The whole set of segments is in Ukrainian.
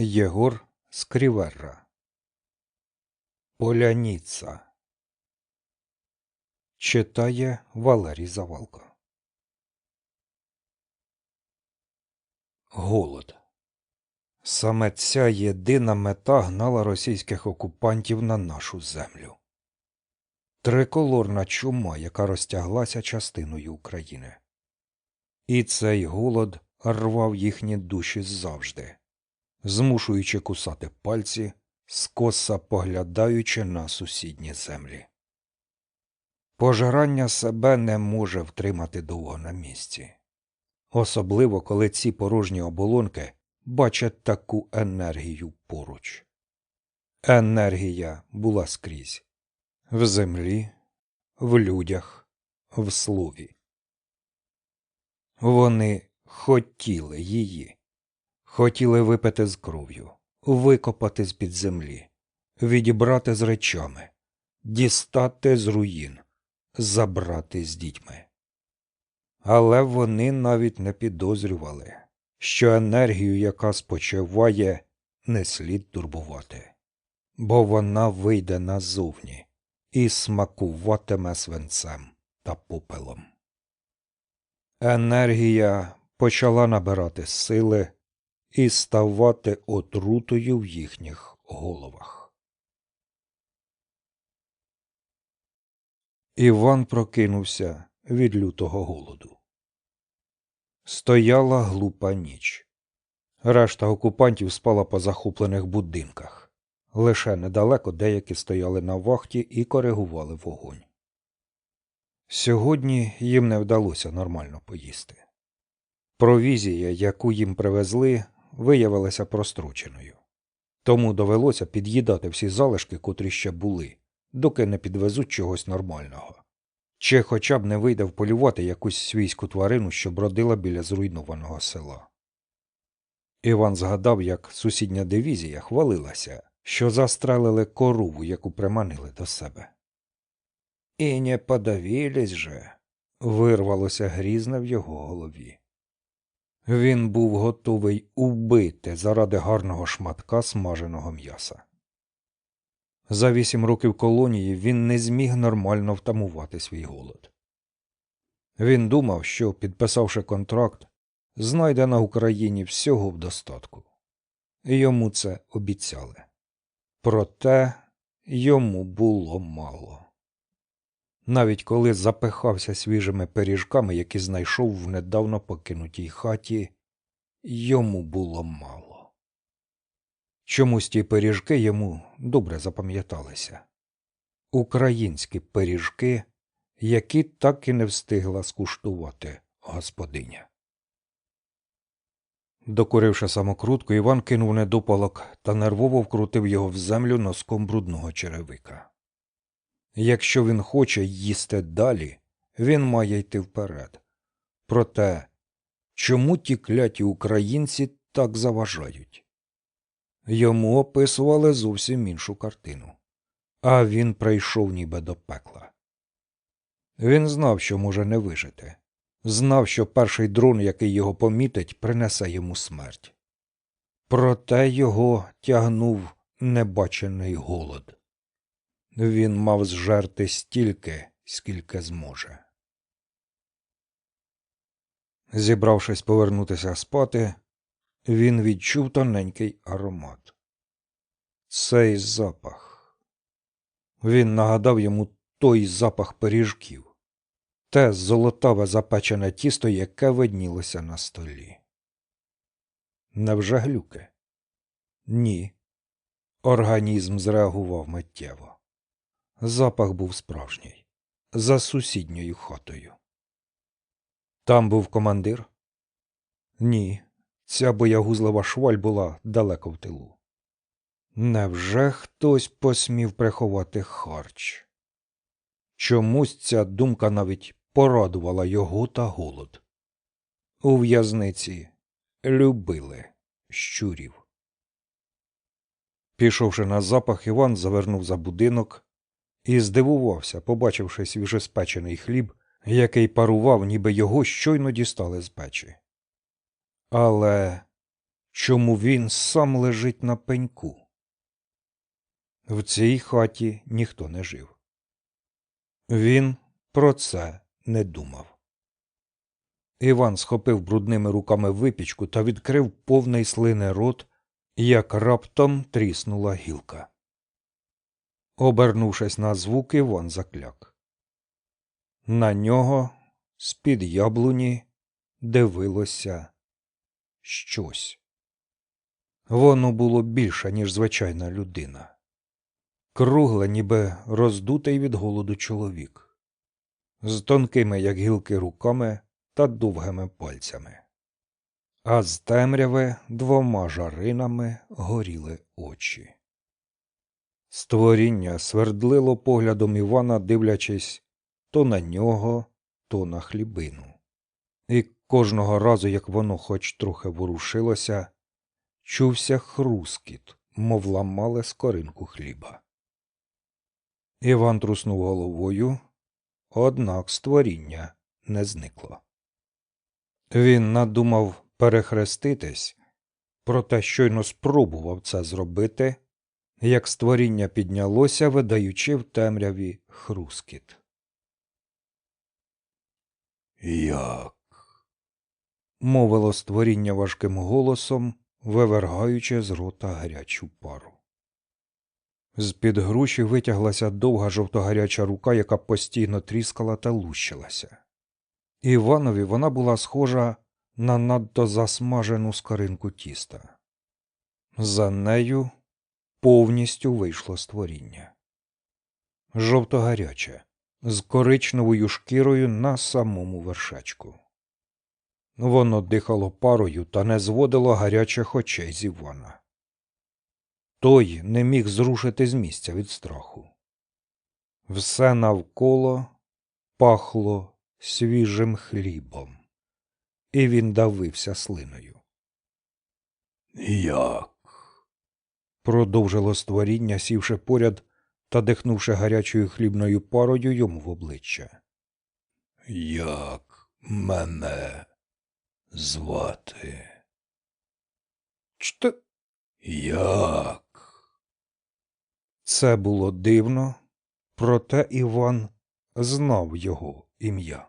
Єгор Скріверра. Поляніца. Читає Валерій Завалко. Голод. Саме ця єдина мета гнала російських окупантів на нашу землю. Триколорна чума, яка розтяглася частиною України. І цей голод рвав їхні душі завжди, змушуючи кусати пальці, скоса поглядаючи на сусідні землі. Пожирання себе не може втримати довго на місці, особливо коли ці порожні оболонки бачать таку енергію поруч. Енергія була скрізь в землі, в людях, в слові. Вони хотіли її, хотіли випити з кров'ю, викопати з під землі, відібрати з речами, дістати з руїн, забрати з дітьми. Але вони навіть не підозрювали, що енергію, яка спочиває, не слід турбувати, бо вона вийде назовні і смакуватиме свинцем та попелом. Енергія почала набирати сили і ставати отрутою в їхніх головах. Іван прокинувся від лютого голоду. Стояла глупа ніч. Решта окупантів спала по захоплених будинках. Лише недалеко деякі стояли на вахті і коригували вогонь. Сьогодні їм не вдалося нормально поїсти. Провізія, яку їм привезли, виявилася простроченою. Тому довелося під'їдати всі залишки, котрі ще були, доки не підвезуть чогось нормального. Чи хоча б не вийде вполювати якусь свійську тварину, що бродила біля зруйнованого села. Іван згадав, як сусідня дивізія хвалилася, що застрелили корову, яку приманили до себе. І не подавились же, вирвалося грізне в його голові. Він був готовий убити заради гарного шматка смаженого м'яса. За вісім років колонії він не зміг нормально втамувати свій голод. Він думав, що, підписавши контракт, знайде на Україні всього в достатку. Йому це обіцяли. Проте йому було мало. Навіть коли запихався свіжими пиріжками, які знайшов в недавно покинутій хаті, йому було мало. Чомусь ті пиріжки йому добре запам'яталися українські пиріжки, які так і не встигла скуштувати господиня. Докуривши самокрутку, Іван кинув недопалок та нервово вкрутив його в землю носком брудного черевика. Якщо він хоче їсти далі, він має йти вперед. Проте, чому ті кляті українці так заважають? Йому описували зовсім іншу картину, а він прийшов ніби до пекла. Він знав, що може не вижити, знав, що перший дрон, який його помітить, принесе йому смерть. Проте його тягнув небачений голод. Він мав зжерти стільки, скільки зможе. Зібравшись повернутися спати, він відчув тоненький аромат. Цей запах. Він нагадав йому той запах пиріжків, те золотаве запечене тісто, яке виднілося на столі. Невже глюки? Ні. Організм зреагував миттєво. Запах був справжній, за сусідньою хатою. Там був командир? Ні, ця боягузлива шваль була далеко в тилу. Невже хтось посмів приховати харч? Чомусь ця думка навіть порадувала його та голод. У в'язниці любили щурів. Пішовши на запах, Іван завернув за будинок і здивувався, побачивши свіжеспечений хліб, який парував, ніби його щойно дістали з печі. Але чому він сам лежить на пеньку. В цій хаті ніхто не жив. Він про це не думав. Іван схопив брудними руками випічку та відкрив повний слини рот, як раптом тріснула гілка. Обернувшись на звук, Іван закляк. На нього з-під яблуні дивилося щось. Воно було більше, ніж звичайна людина. Кругле, ніби роздутий від голоду чоловік, з тонкими, як гілки, руками та довгими пальцями. А з темряви двома жаринами горіли очі. Створіння свердлило поглядом Івана, дивлячись то на нього, то на хлібину. І кожного разу, як воно хоч трохи ворушилося, чувся хрускіт, мов ламали скоринку хліба. Іван труснув головою, однак створіння не зникло. Він надумав перехреститись, проте щойно спробував це зробити, як створіння піднялося, видаючи в темряві хрускіт. Як? мовило створіння важким голосом, вивергаючи з рота гарячу пару. З-під груші витяглася довга жовтогаряча рука, яка постійно тріскала та лущилася. Іванові вона була схожа на надто засмажену скоринку тіста. За нею повністю вийшло створіння. Жовтогаряче, з коричневою шкірою на самому вершечку. Воно дихало парою та не зводило гарячих очей з Івана. Той не міг зрушити з місця від страху. Все навколо пахло свіжим хлібом, і він давився слиною. Як? Продовжило створіння, сівши поряд та дихнувши гарячою хлібною парою йому в обличчя. Як мене звати? Чт... Як? Це було дивно, проте Іван знав його ім'я.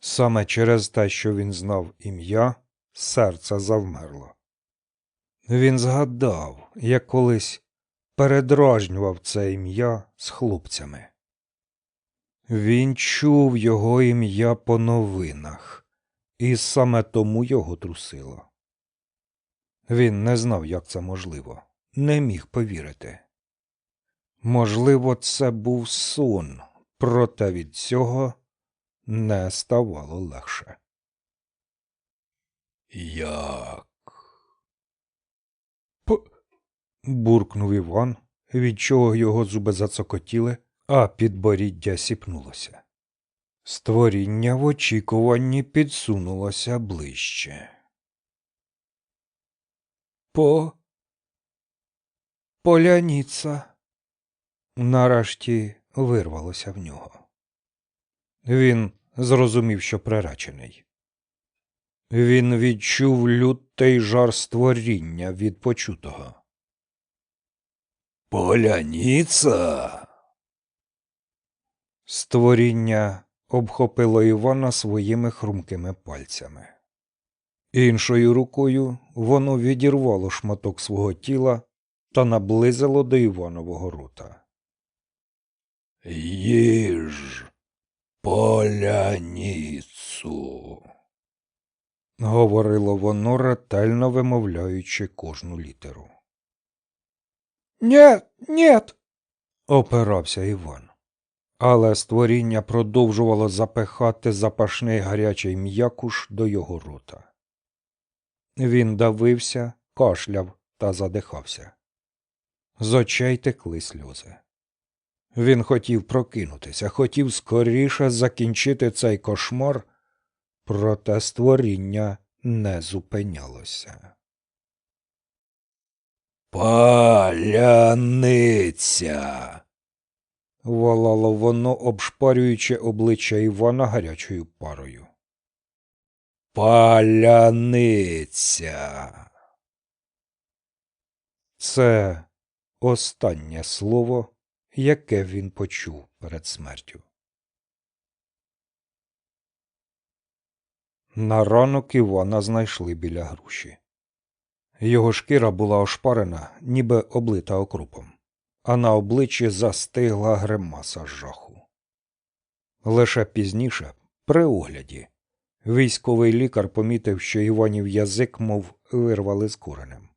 Саме через те, що він знав ім'я, серце завмерло. Він згадав, як колись передражнював це ім'я з хлопцями. Він чув його ім'я по новинах, і саме тому його трусило. Він не знав, як це можливо, не міг повірити. Можливо, це був сон, проте від цього не ставало легше. Як? Буркнув Іван, від чого його зуби зацокотіли, а підборіддя сіпнулося. Створіння в очікуванні підсунулося ближче. По поляніца. Нарешті вирвалося в нього. Він зрозумів, що приречений. Він відчув лютий жар створіння від почутого. Поляніца. Створіння обхопило Івана своїми хрумкими пальцями. Іншою рукою воно відірвало шматок свого тіла та наблизило до Іванового рота. Їж поляніцу, говорило воно, ретельно вимовляючи кожну літеру. Нєт, нєт, опирався Іван. Але створіння продовжувало запихати запашний гарячий м'якуш до його рота. Він давився, кашляв та задихався. З очей текли сльози. Він хотів прокинутися, хотів скоріше закінчити цей кошмар, проте створіння не зупинялося. Паляниця. волало воно, обшпарюючи обличчя Івана гарячою парою. Паляниця. Це останнє слово, яке він почув перед смертю. На ранок Івана знайшли біля груші. Його шкіра була ошпарена, ніби облита окропом, а на обличчі застигла гримаса жаху. Лише пізніше, при огляді, військовий лікар помітив, що Іванів язик, мов вирвали з коренем,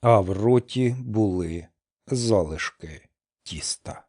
а в роті були залишки тіста.